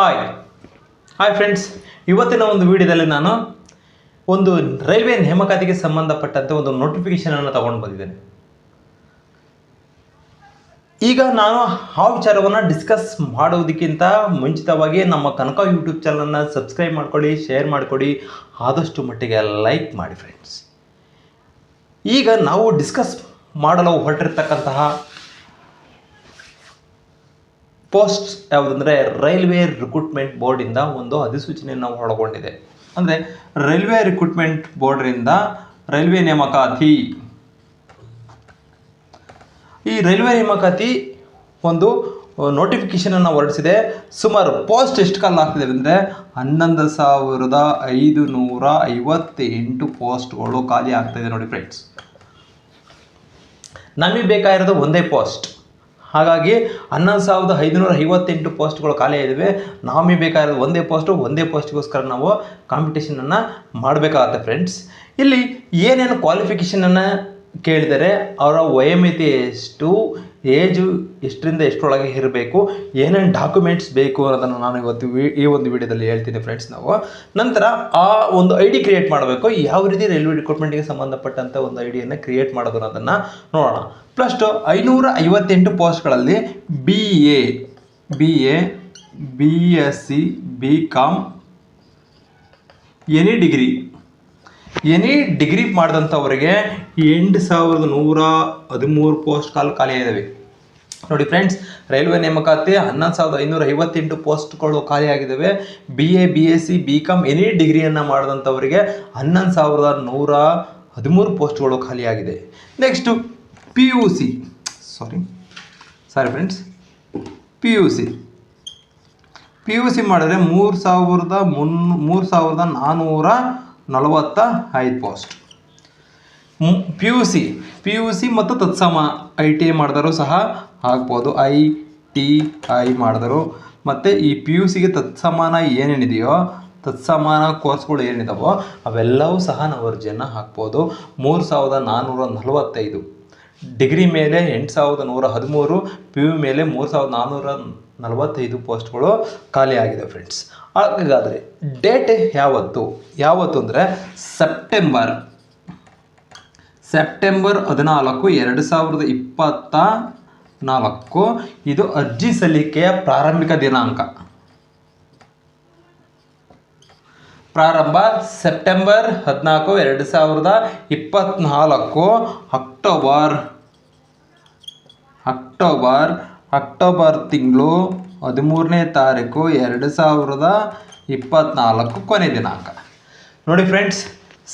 Hi hi friends ಇವತ್ತಿನ ಒಂದು ವಿಡಿಯೋದಲ್ಲಿ ನಾನು ಒಂದು ರೈಲ್ವೆ ನೇಮಕಾತಿಗೆ ಸಂಬಂಧಪಟ್ಟಂತೆ ಒಂದು ನೋಟಿಫಿಕೇಶನನ್ನು ತಗೊಂಡು ಬಂದಿದ್ದೇನೆ. ಈಗ ನಾನು ಆ ವಿಚಾರವನ್ನು ಡಿಸ್ಕಸ್ ಮಾಡೋದಕ್ಕಿಂತ ಮುಂಚಿತವಾಗಿ ನಮ್ಮ ಕನಕ ಯೂಟ್ಯೂಬ್ ಚಾನಲನ್ನು ಸಬ್ಸ್ಕ್ರೈಬ್ ಮಾಡ್ಕೊಳ್ಳಿ ಶೇರ್ ಮಾಡಿಕೊಡಿ. ಆದಷ್ಟು ಮಟ್ಟಿಗೆ ಲೈಕ್ ಮಾಡಿ ಫ್ರೆಂಡ್ಸ್ ಈಗ ನಾವು ಡಿಸ್ಕಸ್ ಮಾಡಲು ಹೊರಟಿರ್ತಕ್ಕಂತಹ ಪೋಸ್ಟ್ ಯಾವುದಂದರೆ ರೈಲ್ವೆ ರಿಕ್ರೂಟ್ಮೆಂಟ್ ಬೋರ್ಡಿಂದ ಒಂದು ಅಧಿಸೂಚನೆಯನ್ನು ಒಳಗೊಂಡಿದೆ ಅಂದರೆ ರೈಲ್ವೆ ರಿಕ್ರೂಟ್ಮೆಂಟ್ ಬೋರ್ಡ್ರಿಂದ ರೈಲ್ವೆ ನೇಮಕಾತಿ. ಈ ರೈಲ್ವೆ ನೇಮಕಾತಿ ಒಂದು ನೋಟಿಫಿಕೇಶನನ್ನು ಹೊರಡಿಸಿದೆ. ಸುಮಾರು ಪೋಸ್ಟ್ ಎಷ್ಟು ಕಾಲ ಆಗ್ತಿದೆ ಅಂದರೆ ಹನ್ನೊಂದು ಸಾವಿರದ ಐದು ನೂರ ಐವತ್ತೆಂಟು ಪೋಸ್ಟ್ಗಳು ಖಾಲಿ ಆಗ್ತಾಯಿದೆ ನೋಡಿ ಫ್ರೆಂಡ್ಸ್ ನಮಗೆ ಬೇಕಾಗಿರೋದು ಒಂದೇ ಪೋಸ್ಟ್. ಹಾಗಾಗಿ ಹನ್ನೊಂದು ಸಾವಿರದ ಐದುನೂರ ಐವತ್ತೆಂಟು ಪೋಸ್ಟ್ಗಳು ಖಾಲಿ ಇದ್ದಾವೆ ನಾವೇ ಬೇಕಾದ ಒಂದೇ ಪೋಸ್ಟು, ಒಂದೇ ಪೋಸ್ಟ್ಗೋಸ್ಕರ ನಾವು ಕಾಂಪಿಟೇಷನನ್ನು ಮಾಡಬೇಕಾಗತ್ತೆ ಫ್ರೆಂಡ್ಸ್ ಇಲ್ಲಿ ಏನೇನು ಕ್ವಾಲಿಫಿಕೇಷನನ್ನು ಕೇಳಿದರೆ, ಅವರ ವಯೋಮಿತಿ ಎಷ್ಟು ಏಜು ಎಷ್ಟರಿಂದ ಎಷ್ಟರೊಳಗೆ ಇರಬೇಕು, ಏನೇನು ಡಾಕ್ಯುಮೆಂಟ್ಸ್ ಬೇಕು ಅನ್ನೋದನ್ನು ನಾನು ಇವತ್ತು ಈ ಒಂದು ವಿಡಿಯೋದಲ್ಲಿ ಹೇಳ್ತೀನಿ ಫ್ರೆಂಡ್ಸ್ ನಾವು. ನಂತರ ಆ ಒಂದು ಐ ಡಿ ಕ್ರಿಯೇಟ್ ಮಾಡಬೇಕು. ಯಾವ ರೀತಿ ರೈಲ್ವೆ ರಿಕ್ರೂಟ್ಮೆಂಟ್ಗೆ ಸಂಬಂಧಪಟ್ಟಂಥ ಒಂದು ಐ ಡಿಯನ್ನು ಕ್ರಿಯೇಟ್ ಮಾಡೋದು ಅನ್ನೋದನ್ನು ನೋಡೋಣ. ಪ್ಲಸ್ಟು ಐನೂರ ಐವತ್ತೆಂಟು ಪೋಸ್ಟ್ಗಳಲ್ಲಿ B A B A B S C B com any degree any degree ಮಾಡಿದಂಥವ್ರಿಗೆ ಎಂಟು ಸಾವಿರದ ನೂರ ಹದಿಮೂರು ಪೋಸ್ಟ್ ಕಾಲ್ ಖಾಲಿ ಇದ್ದಾವೆ ನೋಡಿ ಫ್ರೆಂಡ್ಸ್, ರೈಲ್ವೆ ನೇಮಕಾತಿ ಹನ್ನೊಂದು ಸಾವಿರದ ಐನೂರ ಐವತ್ತೆಂಟು ಪೋಸ್ಟ್ಗಳು ಖಾಲಿಯಾಗಿದ್ದಾವೆ B A B S C B com any ಡಿಗ್ರಿಯನ್ನು ಮಾಡಿದಂಥವರಿಗೆ ಹನ್ನೊಂದು ಸಾವಿರದ ನೂರ ಹದಿಮೂರು ಪೋಸ್ಟ್ಗಳು ಖಾಲಿಯಾಗಿದೆ next P U C sorry sorry friends P U C P U C ಮಾಡಿದ್ರೆ ಮೂರು ಸಾವಿರದ ಮುನ್ ಮೂರು ಸಾವಿರದ ನಾನ್ನೂರ ನಲವತ್ತ ಐದು post P U C P U C ಮತ್ತು ತತ್ಸಮ ಐ ಟಿ ಐ ಮಾಡಿದರೂ ಸಹ ಆಗ್ಬೋದು. ಐ ಟಿ ಐ ಮಾಡಿದರು ಮತ್ತು ಈ ಪಿ ಯು ಸಿಗೆ ತತ್ಸಮಾನ ಏನೇನಿದೆಯೋ, ತತ್ಸಮಾನ ಕೋರ್ಸ್ಗಳು ಏನಿದಾವೋ, ಅವೆಲ್ಲವೂ ಸಹ ನಾವು ಅರ್ಜಿಯನ್ನು ಹಾಕ್ಬೋದು. ಮೂರು ಸಾವಿರದ ನಾನ್ನೂರ ನಲವತ್ತೈದು. ಡಿಗ್ರಿ ಮೇಲೆ ಎಂಟು ಸಾವಿರದ ನೂರ ಹದಿಮೂರು ಪಿ ಯು ಮೇಲೆ ಮೂರು ಸಾವಿರದ ನಾನ್ನೂರ ನಲವತ್ತೈದು ಪೋಸ್ಟ್ಗಳು ಖಾಲಿಯಾಗಿದೆ ಫ್ರೆಂಡ್ಸ್ ಹಾಗಾದರೆ ಡೇಟ್ ಯಾವತ್ತು? ಯಾವತ್ತು ಅಂದರೆ ಸೆಪ್ಟೆಂಬರ್ ಸೆಪ್ಟೆಂಬರ್ ಹದಿನಾಲ್ಕು ಎರಡು ಸಾವಿರದ ಇಪ್ಪತ್ತ ನಾಲ್ಕು. ಇದು ಅರ್ಜಿ ಸಲ್ಲಿಕೆಯ ಪ್ರಾರಂಭಿಕ ದಿನಾಂಕ. ಪ್ರಾರಂಭ ಸೆಪ್ಟೆಂಬರ್ ಹದಿನಾಲ್ಕು ಎರಡು ಸಾವಿರದ ಇಪ್ಪತ್ತ್ನಾಲ್ಕು ಅಕ್ಟೋಬರ್ ಅಕ್ಟೋಬರ್ ಅಕ್ಟೋಬರ್ ತಿಂಗಳು ಹದಿಮೂರನೇ ತಾರೀಕು ಎರಡು ಸಾವಿರದ ಇಪ್ಪತ್ತ್ನಾಲ್ಕು ಕೊನೆ ದಿನಾಂಕ. ನೋಡಿ ಫ್ರೆಂಡ್ಸ್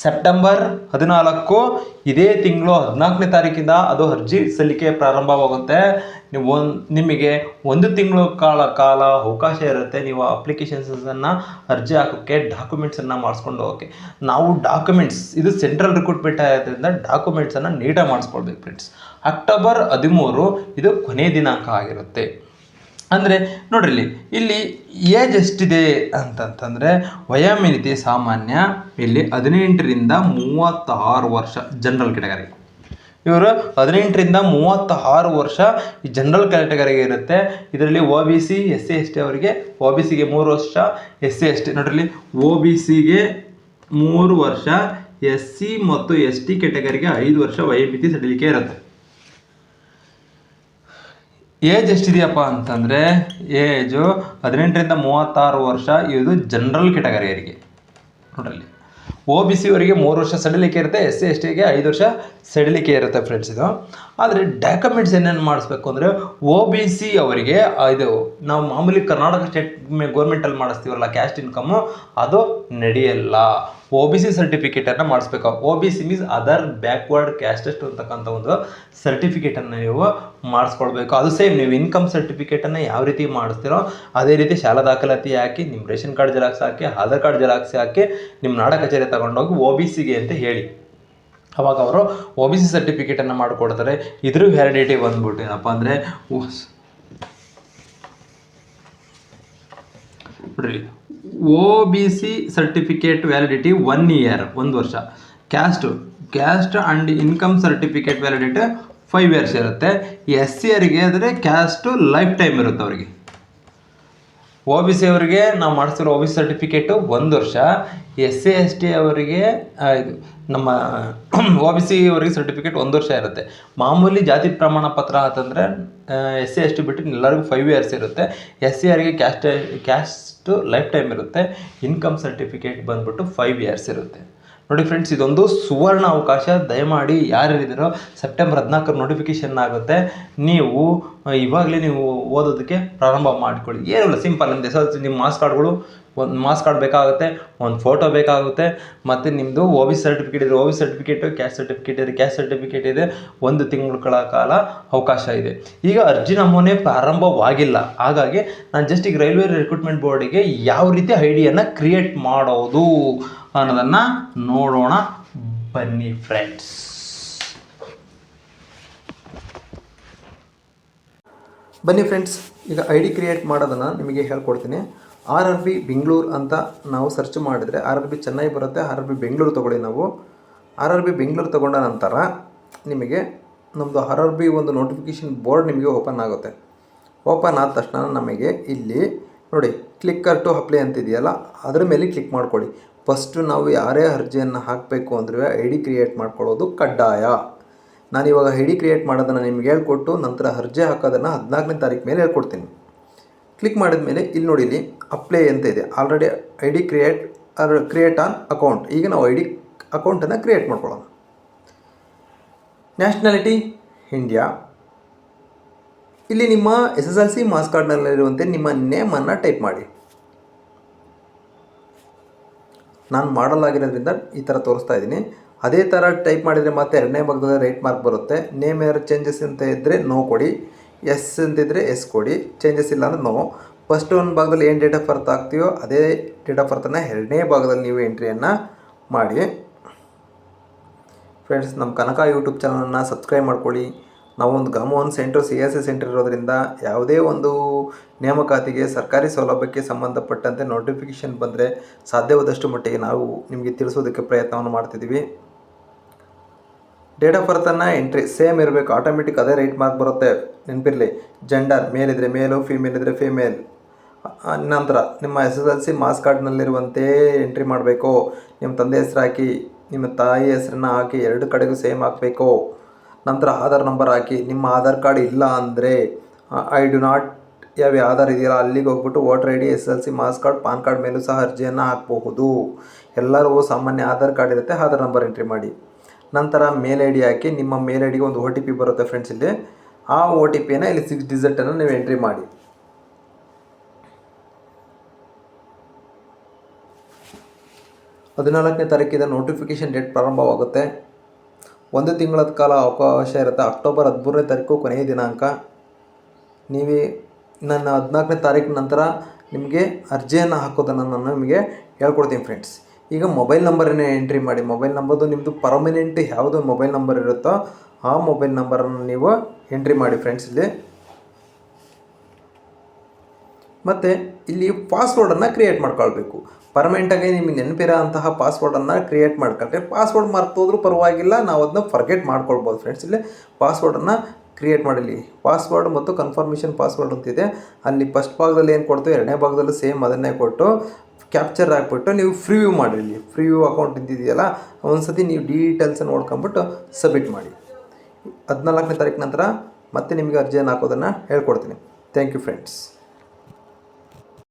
ಸೆಪ್ಟೆಂಬರ್ ಹದಿನಾಲ್ಕು, ಇದೇ ತಿಂಗಳು ಹದಿನಾಲ್ಕನೇ ತಾರೀಕಿಂದ ಅದು ಅರ್ಜಿ ಸಲ್ಲಿಕೆ ಪ್ರಾರಂಭವಾಗುತ್ತೆ. ನೀವು ಒಂದು, ನಿಮಗೆ ಒಂದು ತಿಂಗಳು ಕಾಲ ಕಾಲ ಅವಕಾಶ ಇರುತ್ತೆ. ನೀವು ಅಪ್ಲಿಕೇಶನ್ಸನ್ನು ಅರ್ಜಿ ಹಾಕೋಕ್ಕೆ ಡಾಕ್ಯುಮೆಂಟ್ಸನ್ನು ಮಾಡಿಸ್ಕೊಂಡು ಹೋಗೋಕ್ಕೆ. ನಾವು ಡಾಕ್ಯುಮೆಂಟ್ಸ್ ಇದು ಸೆಂಟ್ರಲ್ ರಿಕ್ರೂಟ್ಮೆಂಟ್ ಆಗೋದ್ರಿಂದ ಡಾಕ್ಯುಮೆಂಟ್ಸನ್ನು ನೀಟಾಗಿ ಮಾಡಿಸ್ಕೊಳ್ಬೇಕು ಫ್ರೆಂಡ್ಸ್ ಅಕ್ಟೋಬರ್ ಹದಿಮೂರು, ಇದು ಕೊನೆ ದಿನಾಂಕ ಆಗಿರುತ್ತೆ. ಅಂದರೆ ನೋಡ್ರಿ ಇಲ್ಲಿ ಏಜ್ ಎಷ್ಟಿದೆ ಅಂತಂತಂದರೆ ವಯೋಮಿತಿ ಸಾಮಾನ್ಯ ಇಲ್ಲಿ ಹದಿನೆಂಟರಿಂದ ಮೂವತ್ತಾರು ವರ್ಷ ಜನರಲ್ ಕೆಟಗರಿ ಇವರು ಹದಿನೆಂಟರಿಂದ ಮೂವತ್ತಾರು ವರ್ಷ ಈ ಜನರಲ್ ಕ್ಯಾಟಗರಿಗೆ ಇರುತ್ತೆ. ಇದರಲ್ಲಿ O B C S C S T ಅವರಿಗೆ ಒ ಬಿ ಸಿಗೆ ಮೂರು ವರ್ಷ ಎಸ್ ಸಿ ಎಸ್ ಟಿ ನೋಡ್ರಿ ಒ ಬಿ ಸಿಗೆ ಮೂರು ವರ್ಷ ಎಸ್ ಸಿ ಮತ್ತು ಎಸ್ ಟಿ ಕೆಟಗರಿಗೆ ಐದು ವರ್ಷ ವಯೋಮಿತಿ ಸಡಿಲಿಕ್ಕೆ ಇರುತ್ತೆ. ಏಜ್ ಎಷ್ಟಿದೆಯಪ್ಪ ಅಂತಂದರೆ ಏಜು ಹದಿನೆಂಟರಿಂದ ಮೂವತ್ತಾರು ವರ್ಷ ಇದು ಜನರಲ್ ಕೆಟಗರಿಯರಿಗೆ ನೋಡ್ರಲ್ಲಿ. ಓ ಬಿ ಸಿ ಅವರಿಗೆ ಮೂರು ವರ್ಷ ಸಡಿಲಿಕೆ ಇರುತ್ತೆ ಎಸ್ ಸಿ ಎಸ್ ಟಿಗೆ ಐದು ವರ್ಷ ಸಡಿಲಿಕೆ ಇರುತ್ತೆ ಫ್ರೆಂಡ್ಸ್ ಇದು. ಆದರೆ ಡಾಕ್ಯುಮೆಂಟ್ಸ್ ಏನೇನು ಮಾಡಿಸ್ಬೇಕು ಅಂದರೆ ಓ ಬಿ ಸಿ ಅವರಿಗೆ, ಇದು ನಾವು ಮಾಮೂಲಿ ಕರ್ನಾಟಕ ಸ್ಟೇಟ್ ಗೌರ್ಮೆಂಟಲ್ಲಿ ಮಾಡಿಸ್ತೀವಲ್ಲ ಕ್ಯಾಸ್ಟ್ ಇನ್ಕಮ್ಮು ಅದು ನಡೆಯಲ್ಲ. ಒ ಬಿ ಸಿ ಸರ್ಟಿಫಿಕೇಟನ್ನು ಮಾಡಿಸ್ಬೇಕು. O B C means other backward castes ಅಂತಕ್ಕಂಥ ಒಂದು ಸರ್ಟಿಫಿಕೇಟನ್ನು ನೀವು ಮಾಡಿಸ್ಕೊಳ್ಬೇಕು. ಅದು ಸೇಮ್ ನೀವು ಇನ್ಕಮ್ ಸರ್ಟಿಫಿಕೇಟನ್ನು ಯಾವ ರೀತಿ ಮಾಡಿಸ್ತೀರೋ ಅದೇ ರೀತಿ ಶಾಲಾ ದಾಖಲಾತಿ ಹಾಕಿ ನಿಮ್ಮ ರೇಷನ್ ಕಾರ್ಡ್ ಜೆರಾಕ್ಸ್ ಹಾಕಿ, ಆಧಾರ್ ಕಾರ್ಡ್ ಜೆರಾಕ್ಸ್ ಹಾಕಿ ನಿಮ್ಮ ನಾಡ ಕಚೇರಿ ತಗೊಂಡೋಗಿ ಒ ಬಿ ಸಿಗೆ ಅಂತ ಹೇಳಿ. ಅವಾಗ ಅವರು ಒ ಬಿ ಸಿ ಸರ್ಟಿಫಿಕೇಟನ್ನು ಮಾಡಿಕೊಡ್ತಾರೆ. ಇದ್ರ ವ್ಯಾಲಿಡಿಟಿ ಬಂದ್ಬಿಟ್ಟು ಏನಪ್ಪ ಅಂದರೆ ನೋಡ್ರಿ O B C certificate validity one year ಒಂದು ವರ್ಷ. Caste caste and income certificate validity five years ಇರುತ್ತೆ. ಎಸ್ ಸಿ ಅವರಿಗೆ ಆದರೆ ಕ್ಯಾಸ್ಟು ಲೈಫ್ ಟೈಮ್ ಇರುತ್ತೆ ಅವರಿಗೆ. ಒ ಬಿ ಸಿ ಅವರಿಗೆ ನಾವು ಮಾಡಿಸಿರೋ ಒ ಬಿ ಸಿ ಸರ್ಟಿಫಿಕೇಟು ಒಂದು ವರ್ಷ. ಎಸ್ ಸಿ ಎಸ್ ಟಿ ಅವರಿಗೆ ನಮ್ಮ ಒ ಬಿ ಸಿ ಅವರಿಗೆ ಸರ್ಟಿಫಿಕೇಟ್ ಒಂದು ವರ್ಷ ಇರುತ್ತೆ. ಮಾಮೂಲಿ ಜಾತಿ ಪ್ರಮಾಣ ಪತ್ರ ಅಂತಂದರೆ ಎಸ್ ಸಿ ಎಸ್ ಟಿ ಬಿಟ್ಟು ಎಲ್ಲರಿಗೂ ಫೈವ್ ಇಯರ್ಸ್ ಇರುತ್ತೆ. ಎಸ್ ಸಿ ಆರ್ಗೆ ಕ್ಯಾಸ್ಟ್ ಕ್ಯಾಸ್ಟು ಲೈಫ್ ಟೈಮ್ ಇರುತ್ತೆ. ಇನ್ಕಮ್ ಸರ್ಟಿಫಿಕೇಟ್ ಬಂದ್ಬಿಟ್ಟು ಫೈವ್ ಇಯರ್ಸ್ ಇರುತ್ತೆ. ನೋಡಿ ಫ್ರೆಂಡ್ಸ್ ಇದೊಂದು ಸುವರ್ಣ ಅವಕಾಶ. ದಯಮಾಡಿ ಯಾರ್ಯಾರಿದ್ದೀರೋ ಸೆಪ್ಟೆಂಬರ್ ಹದಿನಾಲ್ಕರ ನೋಟಿಫಿಕೇಶನ್ ಆಗುತ್ತೆ. ನೀವು, ಇವಾಗಲೇ ನೀವು ಓದೋದಕ್ಕೆ ಪ್ರಾರಂಭ ಮಾಡಿಕೊಳ್ಳಿ. ಏನಿಲ್ಲ ಸಿಂಪಲ್ ಸಿ ನಿಮ್ಮ ಮಾರ್ಕ್ಸ್ ಕಾರ್ಡ್ಗಳು ಒಂದು ಮಾಸ್ ಕಾರ್ಡ್ ಬೇಕಾಗುತ್ತೆ, ಒಂದು ಫೋಟೋ ಬೇಕಾಗುತ್ತೆ, ಮತ್ತು ನಿಮ್ಮದು ಓ ಬಿ ಸರ್ಟಿಫಿಕೇಟ್ ಇದೆ. O B certificate caste certificate ಇದೆ. ಕ್ಯಾಸ್ಟ್ ಸರ್ಟಿಫಿಕೇಟ್ ಇದೆ. ಒಂದು ತಿಂಗಳ ಕಾಲ ಅವಕಾಶ ಇದೆ. ಈಗ ಅರ್ಜಿ ನಮೂನೆ ಪ್ರಾರಂಭವಾಗಿಲ್ಲ. ಹಾಗಾಗಿ ನಾನು ಜಸ್ಟ್ ಈಗ ರೈಲ್ವೆ ರಿಕ್ರೂಟ್ಮೆಂಟ್ ಬೋರ್ಡಿಗೆ ಯಾವ ರೀತಿ ಐಡಿಯನ್ನು ಕ್ರಿಯೇಟ್ ಮಾಡೋದು ಅನ್ನೋದನ್ನು ನೋಡೋಣ. ಬನ್ನಿ ಫ್ರೆಂಡ್ಸ್ ಬನ್ನಿ ಫ್ರೆಂಡ್ಸ್ ಈಗ ಐ ಡಿ ಕ್ರಿಯೇಟ್ ಮಾಡೋದನ್ನು ನಿಮಗೆ ಹೇಳ್ಕೊಡ್ತೀನಿ. ಆರ್ ಆರ್ ಬಿ ಬೆಂಗಳೂರು ಅಂತ ನಾವು ಸರ್ಚ್ ಮಾಡಿದರೆ ಆರ್ ಆರ್ ಬಿ ಚೆನ್ನೈ ಬರುತ್ತೆ, ಆರ್ ಆರ್ ಬಿ ಬೆಂಗಳೂರು ತೊಗೊಳ್ಳಿ ನಾವು. ಆರ್ ಆರ್ ಬಿ ಬೆಂಗಳೂರು ತೊಗೊಂಡ ನಂತರ ನಿಮಗೆ ನಮ್ಮದು ಆರ್ ಆರ್ ಬಿ ಒಂದು ನೋಟಿಫಿಕೇಷನ್ ಬೋರ್ಡ್ ನಿಮಗೆ ಓಪನ್ ಆಗುತ್ತೆ. ಓಪನ್ ಆದ ತಕ್ಷಣ ನಮಗೆ ಇಲ್ಲಿ ನೋಡಿ ಕ್ಲಿಕ್ಕರ್ ಟು ಅಪ್ಲೈ ಅಂತಿದೆಯಲ್ಲ, ಅದರ ಮೇಲೆ ಕ್ಲಿಕ್ ಮಾಡ್ಕೊಳ್ಳಿ. ಫಸ್ಟು ನಾವು ಯಾರೇ ಅರ್ಜಿಯನ್ನು ಹಾಕಬೇಕು ಅಂದರೆ ಐ ಡಿ ಕ್ರಿಯೇಟ್ ಮಾಡ್ಕೊಳ್ಳೋದು ಕಡ್ಡಾಯ. ನಾನು ಇವಾಗ ಐ ಡಿ ಕ್ರಿಯೇಟ್ ಮಾಡೋದನ್ನು ನಿಮ್ಗೆ ಹೇಳ್ಕೊಟ್ಟು ನಂತರ ಅರ್ಜಿ ಹಾಕೋದನ್ನು ಹದಿನಾಲ್ಕನೇ ತಾರೀಕು ಮೇಲೆ ಹೇಳ್ಕೊಡ್ತೀನಿ. ಕ್ಲಿಕ್ ಮಾಡಿದ ಮೇಲೆ ಇಲ್ಲಿ ನೋಡಿ ಇಲ್ಲಿ ಅಪ್ಲೈ ಅಂತ ಇದೆ. Already I D create or create an account ಈಗ ನಾವು ಐ ಡಿ ಅಕೌಂಟನ್ನು ಕ್ರಿಯೇಟ್ ಮಾಡ್ಕೊಳ್ಳೋಣ. ನ್ಯಾಷನಾಲಿಟಿ ಇಂಡಿಯಾ ಇಲ್ಲಿ ನಿಮ್ಮ S S L C marks ಕಾರ್ಡ್ನಲ್ಲಿರುವಂತೆ ನಿಮ್ಮ ನೇಮನ್ನು ಟೈಪ್ ಮಾಡಿ. ನಾನು ಮಾಡಲಾಗಿರೋದ್ರಿಂದ ಈ ಥರ ತೋರಿಸ್ತಾ ಇದ್ದೀನಿ. ಅದೇ ಥರ ಟೈಪ್ ಮಾಡಿದರೆ ಮತ್ತೆ ಎರಡನೇ ಭಾಗದಲ್ಲಿ ರೈಟ್ ಮಾರ್ಕ್ ಬರುತ್ತೆ. ನೇಮ್ ಏನಾದ್ರು ಚೇಂಜಸ್ ಅಂತ ಇದ್ದರೆ ನೋ ಕೊಡಿ. ಎಸ್ ಅಂತಿದ್ದರೆ ಎಸ್ ಕೊಡಿ. ಚೇಂಜಸ್ ಇಲ್ಲ ಅಂದರೆ ನೋ ಫಸ್ಟ್ ಒಂದು ಭಾಗದಲ್ಲಿ ಏನು ಡೇಟ್ ಆಫ್ ಬರ್ತ್ ಹಾಕ್ತೀವೋ ಅದೇ ಡೇಟ್ ಆಫ್ ಬರ್ತನ್ನು ಎರಡನೇ ಭಾಗದಲ್ಲಿ ನೀವು ಎಂಟ್ರಿಯನ್ನು ಮಾಡಿ. ಫ್ರೆಂಡ್ಸ್ ನಮ್ಮ ಕನಕ ಯೂಟ್ಯೂಬ್ ಚಾನಲನ್ನು ಸಬ್ಸ್ಕ್ರೈಬ್ ಮಾಡ್ಕೊಳ್ಳಿ. ನಾವೊಂದು ಗಮೋನ್ centre C S C centre ಇರೋದರಿಂದ ಯಾವುದೇ ಒಂದು ನೇಮಕಾತಿಗೆ, ಸರ್ಕಾರಿ ಸೌಲಭ್ಯಕ್ಕೆ ಸಂಬಂಧಪಟ್ಟಂತೆ ನೋಟಿಫಿಕೇಷನ್ ಬಂದರೆ ಸಾಧ್ಯವಾದಷ್ಟು ಮಟ್ಟಿಗೆ ನಾವು ನಿಮಗೆ ತಿಳಿಸೋದಕ್ಕೆ ಪ್ರಯತ್ನವನ್ನು ಮಾಡ್ತಿದ್ದೀವಿ. ಡೇಟ್ ಆಫ್ ಬರ್ತನ್ನು ಎಂಟ್ರಿ ಸೇಮ್ ಇರಬೇಕು ಆಟೋಮೆಟಿಕ್ ಅದೇ ರೈಟ್ ಮಾರ್ಕ್ ಬರುತ್ತೆ. ನೆನಪಿರಲಿ? ಜೆಂಡರ್ ಮೇಲಿದ್ರೆ ಮೇಲು ಫೀಮೇಲ್ ಇದ್ದರೆ ಫೀಮೇಲ್ ನಂತರ, ನಿಮ್ಮ S S L C marks ಕಾರ್ಡ್ನಲ್ಲಿರುವಂತೆ entry ಮಾಡಬೇಕು. ನಿಮ್ಮ ತಂದೆ ಹೆಸರು ಹಾಕಿ, ನಿಮ್ಮ ತಾಯಿ ಹೆಸರನ್ನ ಹಾಕಿ ಎರಡು ಕಡೆಗೂ ಸೇಮ್ ಹಾಕಬೇಕು. ನಂತರ ಆಧಾರ್ ನಂಬರ್ ಹಾಕಿ, ನಿಮ್ಮ ಆಧಾರ್ ಕಾರ್ಡ್ ಇಲ್ಲ ಅಂದರೆ ಐ ಡು ನಾಟ್ ಯಾವ ಆಧಾರ್ ಇದೆಯಲ್ಲ, ಅಲ್ಲಿಗೆ ಹೋಗ್ಬಿಟ್ಟು voter I D S L C marks card PAN card ಮೇಲೂ ಸಹ ಅರ್ಜಿಯನ್ನು ಹಾಕಬಹುದು. ಎಲ್ಲರಿಗೂ ಸಾಮಾನ್ಯ ಆಧಾರ್ ಕಾರ್ಡ್ ಇರುತ್ತೆ, ಆಧಾರ್ ನಂಬರ್ ಎಂಟ್ರಿ ಮಾಡಿ. ನಂತರ ಮೇಲ್ ಐ ಡಿ ಹಾಕಿ, ನಿಮ್ಮ ಮೇಲ್ ಐ ಡಿಗೆ ಒಂದು ಒ ಟಿ ಪಿ ಬರುತ್ತೆ ಫ್ರೆಂಡ್ಸ್ ಇಲ್ಲಿ. ಆ ಒ ಟಿ ಪಿಯನ್ನು ಇಲ್ಲಿ ಸಿಕ್ಸ್ ಡಿಜಿಟನ್ನು ನೀವು ಎಂಟ್ರಿ ಮಾಡಿ. ಹದಿನಾಲ್ಕನೇ ತಾರೀಕಿಂದ ನೋಟಿಫಿಕೇಷನ್ ಡೇಟ್ ಪ್ರಾರಂಭವಾಗುತ್ತೆ. ಒಂದು ತಿಂಗಳ ಕಾಲ ಅವಕಾಶ ಇರುತ್ತೆ. ಅಕ್ಟೋಬರ್ ಹದಿಮೂರನೇ ತಾರೀಕು ಕೊನೆಯ ದಿನಾಂಕ. ನೀವೇ ನನ್ನ ಹದಿನಾಲ್ಕನೇ ತಾರೀಕು ನಂತರ ನಿಮಗೆ ಅರ್ಜಿಯನ್ನು ಹಾಕೋದನ್ನು ನಾನು ನಿಮಗೆ ಹೇಳ್ಕೊಡ್ತೀನಿ ಫ್ರೆಂಡ್ಸ್ ಈಗ ಮೊಬೈಲ್ ನಂಬರನ್ನೇ ಎಂಟ್ರಿ ಮಾಡಿ. ಮೊಬೈಲ್ ನಂಬರ್ದು ನಿಮ್ಮದು ಪರ್ಮನೆಂಟ್ ಯಾವುದು ಮೊಬೈಲ್ ನಂಬರ್ ಇರುತ್ತೋ ಆ ಮೊಬೈಲ್ ನಂಬರನ್ನು ನೀವು ಎಂಟ್ರಿ ಮಾಡಿ ಫ್ರೆಂಡ್ಸ್ ಇಲ್ಲಿ. ಮತ್ತು ಇಲ್ಲಿ ಪಾಸ್ವರ್ಡನ್ನು ಕ್ರಿಯೇಟ್ ಮಾಡ್ಕೊಳ್ಬೇಕು. ಪರ್ಮನೆಂಟಾಗಿ ನಿಮಗೆ ನೆನಪಿರೋ ಅಂತಹ ಪಾಸ್ವರ್ಡನ್ನು ಕ್ರಿಯೇಟ್ ಮಾಡ್ಕೊಂಡ್ರೆ ಪಾಸ್ವರ್ಡ್ ಮರ್ತೋದ್ರೂ ಪರವಾಗಿಲ್ಲ, ನಾವು ಅದನ್ನ ಫರ್ಗೆಟ್ ಮಾಡ್ಕೊಳ್ಬೋದು ಫ್ರೆಂಡ್ಸ್ ಇಲ್ಲಿ. ಪಾಸ್ವರ್ಡನ್ನು ಕ್ರಿಯೇಟ್ ಮಾಡಲಿ ಪಾಸ್ವರ್ಡ್ ಮತ್ತು ಕನ್ಫರ್ಮೇಷನ್ ಪಾಸ್ವರ್ಡ್ ಅಂತಿದೆ. ಅಲ್ಲಿ ಫಸ್ಟ್ ಭಾಗದಲ್ಲಿ ಏನು ಕೊಡ್ತೀವಿ? ಎರಡನೇ ಭಾಗದಲ್ಲೂ ಸೇಮ್ ಅದನ್ನೇ ಕೊಟ್ಟು ಕ್ಯಾಪ್ಚರ್ ಆಗಿಬಿಟ್ಟು ನೀವು ಫ್ರೀ ವ್ಯೂ ಮಾಡಿರಲಿ ಫ್ರೀ ವ್ಯೂ ಅಕೌಂಟ್ ಇದ್ದಿದೆಯಲ್ಲ, ಒಂದ್ಸತಿ ನೀವು ಡೀಟೇಲ್ಸನ್ನು ನೋಡ್ಕೊಂಬಿಟ್ಟು ಸಬ್ಮಿಟ್ ಮಾಡಿ. ಹದಿನಾಲ್ಕನೇ ತಾರೀಕು ನಂತರ ಮತ್ತೆ ನಿಮಗೆ ಅರ್ಜಿಯನ್ನು ಹಾಕೋದನ್ನು ಹೇಳ್ಕೊಡ್ತೀನಿ. Thank you friends